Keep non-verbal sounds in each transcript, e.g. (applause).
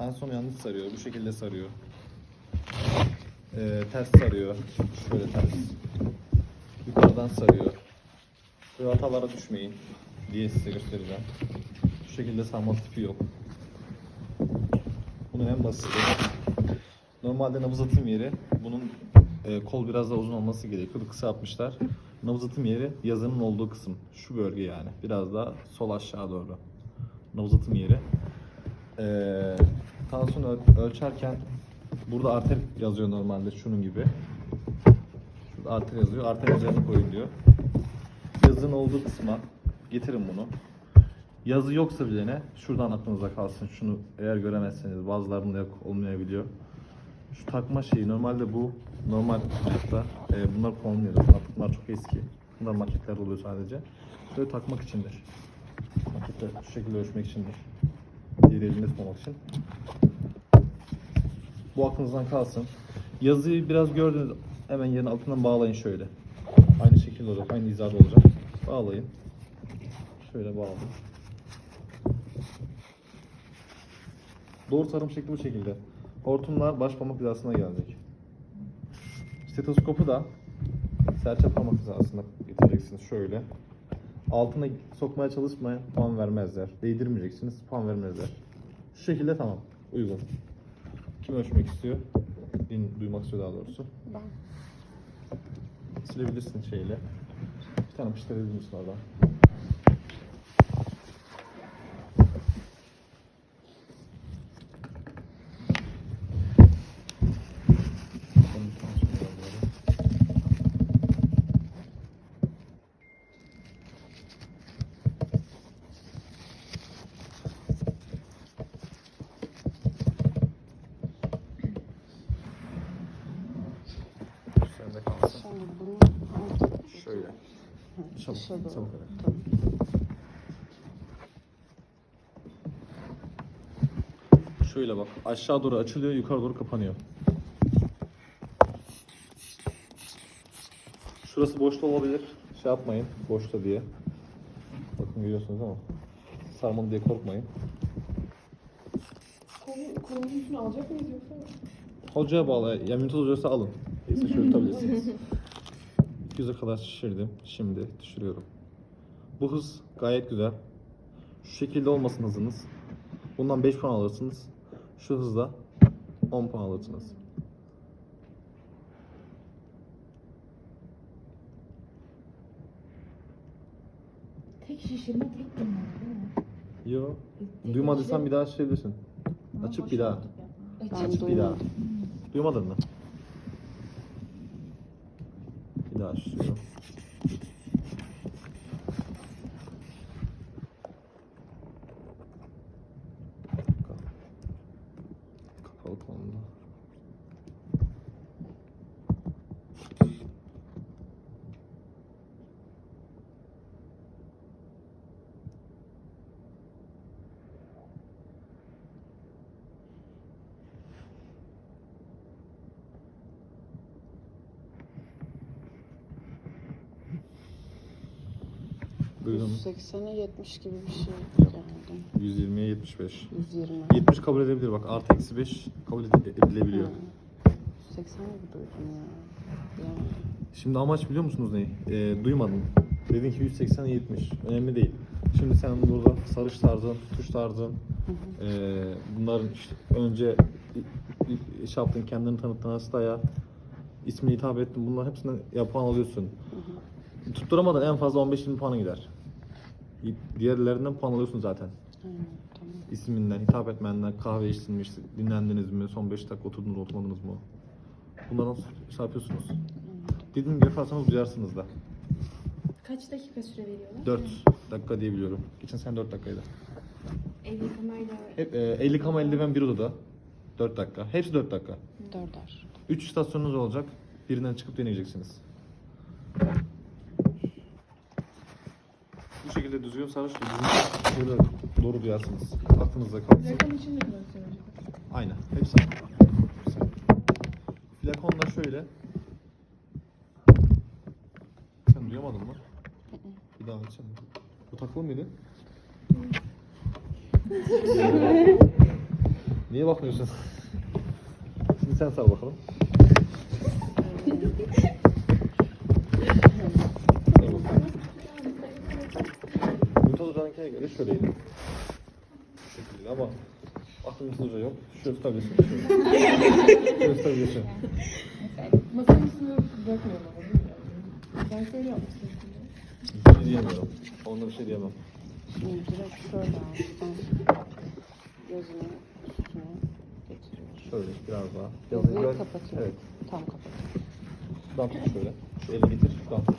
Tansiyon yanlış sarıyor. Bu şekilde sarıyor. Ee, ters sarıyor. Şöyle ters. Yukarıdan sarıyor. Böyle hatalara düşmeyin diye size göstereceğim. Şu şekilde sarma tipi yok. Bunun en basiti. Normalde nabız atım yeri bunun e, kol biraz daha uzun olması gerekiyordu. Kısa yapmışlar. Nabız atım yeri yazının olduğu kısım. Şu bölge yani. Biraz daha sol aşağı doğru. Nabız atım yeri. E, tansiyon öl- ölçerken burada arter yazıyor normalde şunun gibi. Şurada arter yazıyor. Arter üzerine koyun diyor. Yazının olduğu kısma getirin bunu. Yazı yoksa bile ne? Şuradan aklınızda kalsın. Şunu eğer göremezseniz bazılarında yok olmayabiliyor. Şu takma şeyi normalde bu normal hayatta e, bunlar konmuyor. Artık bunlar çok eski. Bunlar maketler oluyor sadece. Böyle takmak içindir. Makette şu şekilde ölçmek içindir. Diğer elinde için. Bu aklınızdan kalsın. Yazıyı biraz gördüğünüz hemen yerin altından bağlayın şöyle. Aynı şekilde olacak, aynı hizada olacak. Bağlayın. Şöyle bağlayın. Doğru sarım şekli bu şekilde. Hortumlar baş parmak hizasına gelecek. Stetoskopu da serçe parmak hizasına getireceksiniz şöyle. Altına sokmaya çalışmayın, puan vermezler. Değdirmeyeceksiniz, puan vermezler. Şu şekilde tamam, uygun. Kim ölçmek istiyor? Din, duymak istiyor daha doğrusu. Ben. Silebilirsin şeyle. Bir tane pişirebilir misin oradan? Onun tansiyonu var böyle. Bunu Şöyle. Çabuk, çabuk. Tamam. Şöyle bak. Aşağı doğru açılıyor, yukarı doğru kapanıyor. Şurası boşta olabilir. Şey yapmayın. Boşta diye. Bakın görüyorsunuz ama. Sarmalı diye korkmayın. Kolu, kolunun üstüne alacak mıyız yoksa? Hocaya bağlı. Ya mümkün olursa alın. Neyse şöyle tutabilirsiniz. 200'e (laughs) kadar şişirdim. Şimdi düşürüyorum. Bu hız gayet güzel. Şu şekilde olmasın hızınız. Bundan 5 puan alırsınız. Şu hızla 10 puan alırsınız. Tek şişirme tek dinlenme değil mi? Yo. Tek Duymadıysan şişirme- bir daha şişirebilirsin. Açıp bir daha. Açıp bir daha. Duymadın mı? Bir daha şişiriyorum. Kapalı konuda. Buyurun. 180'e 70 gibi bir şey geldi. 120'ye 75. 120. 70 kabul edebilir bak. Artı eksi 5 kabul edilebiliyor. 80 gibi duydum ya. Şimdi amaç biliyor musunuz ne? Ee, duymadım. Dedin ki 180 70. Önemli değil. Şimdi sen burada sarış tarzın, tutuş tarzın, ee, bunların işte önce i- i- iş yaptın, kendini tanıttın hastaya, ismini hitap ettin. Bunların hepsinden ya puan alıyorsun. Tutturamadın en fazla 15-20 puana gider. Diğerlerinden puan alıyorsun zaten. Aynen, tamam. İsminden, hitap etmenden, kahve içtin mi, işte dinlendiniz mi, son 5 dakika oturdunuz oturmadınız mı? Bunlardan şey yapıyorsunuz. Dediğim gibi yaparsanız duyarsınız da. Kaç dakika süre veriyorlar? 4 dakika diye biliyorum. Geçen sen 4 dakikaydı. El yıkamayla Hep e, 50 kama eldiven bir odada. 4 dakika. Hepsi 4 dakika. Dörder. 3 istasyonunuz olacak. Birinden çıkıp deneyeceksiniz. Şekilde düzgün sarış ve böyle doğru duyarsınız. Aklınızda kalsın. Rakam için süre verecek? Aynen. Hepsi Güzel. Flakonda şöyle. Sen duyamadın mı? Bir daha açsana. Bu takılı mıydı? Niye bakmıyorsun? Şimdi sen sar bakalım. Sar bakalım. Mümtaz Hoca'nınkine göre şöyleydi. Şu şekilde ama aklım Mümtaz Hoca yok. Şöyle tutabilirsin. Şöyle. Şöyle tutabilirsin. Masanın üstüne dökmüyorum ama bilmiyorum. Ben şöyle yapmıştım. Bir şey diyemiyorum. Onunla bir şey diyemem. Şimdi direkt şöyle alttan gözünü üstüne getiriyorum. Şöyle biraz daha. Gözünü Biraz- kapatıyorum. Evet. Tam kapat. Şuradan tut şöyle. Şu eli getir. Şuradan tut.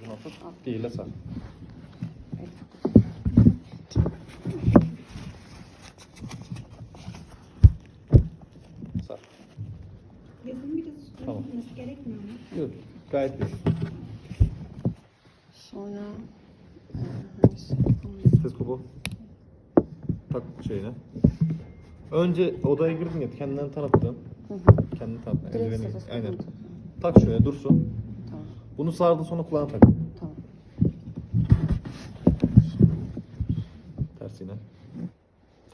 Şuradan tut. Diğerle sar. Evet. Sar. Yazın biraz üstüne Tamam. gitmesi gerekmiyor mu? Yok. Gayet iyi. Sonra e, hangisi? Teleskopu tak şeyine. Önce odaya girdin ya kendini tanıttın. Hı hı. Kendini tanıttın. Direkt Eldiveni- stetoskopu Aynen. Tak şöyle dursun. Tamam. Bunu sardın sonra kulağına tak. Tamam. Ters yine.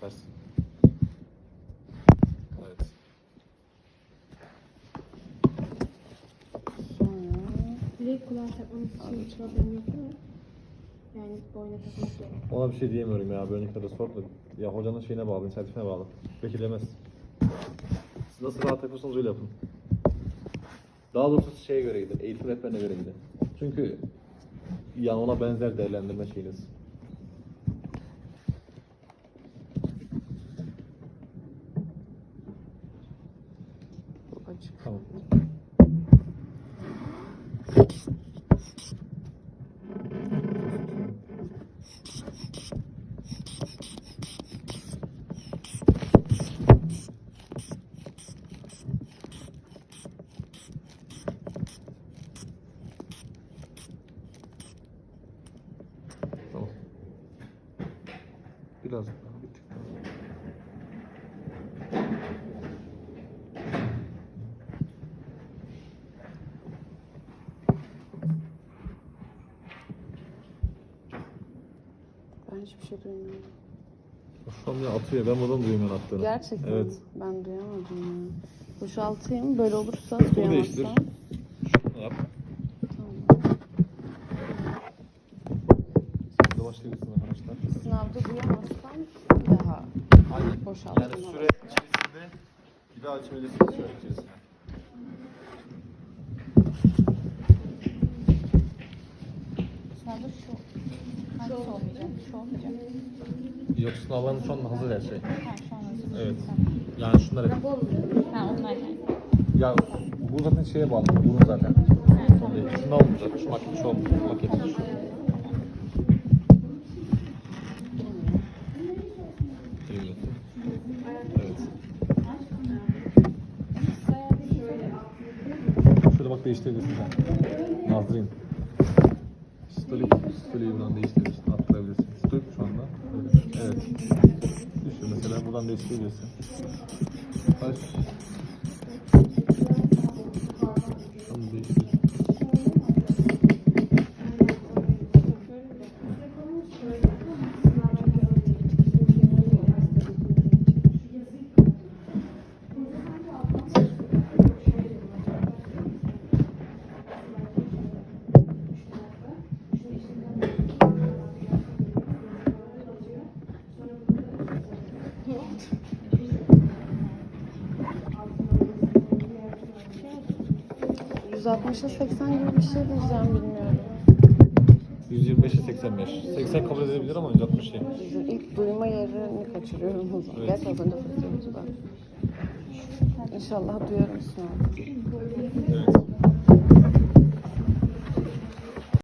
Ters. Evet. Sonra Direkt kulağa bir problem yok değil mi? Yani boyuna takmak yok. Ona bir şey diyemiyorum ya. Önceki de sorduk. Ya hocanın şeyine bağlı, inisiyatifine bağlı. Vekilemez. Siz nasıl rahat yapıyorsanız öyle yapın. Daha doğrusu şeye göre gidin. Eğitim rehberine göre gidin. Çünkü yani ona benzer değerlendirme şeyiniz. açık. Tamam. Biraz daha bir tık daha. Ben hiçbir şey duymuyorum. Şu an ya atıyor. Ben buradan duyuyorum ben attığını. Gerçekten Evet. ben duyamadım ya. Boşaltayım böyle olursa Bunu değiştir. duyamazsam. Şunu yap. Tamam. Siz de başlayabilirsiniz duyamazsam bir daha Aynen. boşaltma. Yani süre içerisinde bir daha açabilirsiniz süre içerisinde. Sınavda şu. Hangisi olmayacak? Şu olmayacak. Yok sınavların şu an hazır her şey. Ha şu an hazır. Evet. Yani şunları... Ha onlar yani. Ya bu zaten şeye bağlı. Bunun zaten. Şunu almayacak. Şu maket şu olmayacak. Maket şu. Eğiliyorsun. Evet. Şöyle bak değiştirebilirsin sen. Nazrin. Stolik. Stolik'i buradan değiştirebilirsin. Attırabilirsin. Stolik şu anda. Evet. Düşün mesela buradan değiştirebilirsin. Baş. 125'e 80 gibi bir şey diyeceğim bilmiyorum. 125'e 85. 80 kabul edilebilir ama 160 değil. Şey. İlk duyma yerini kaçırıyorum o zaman. Evet. Gerçi az önce fırtıyordu da. İnşallah duyarım sonra. Evet.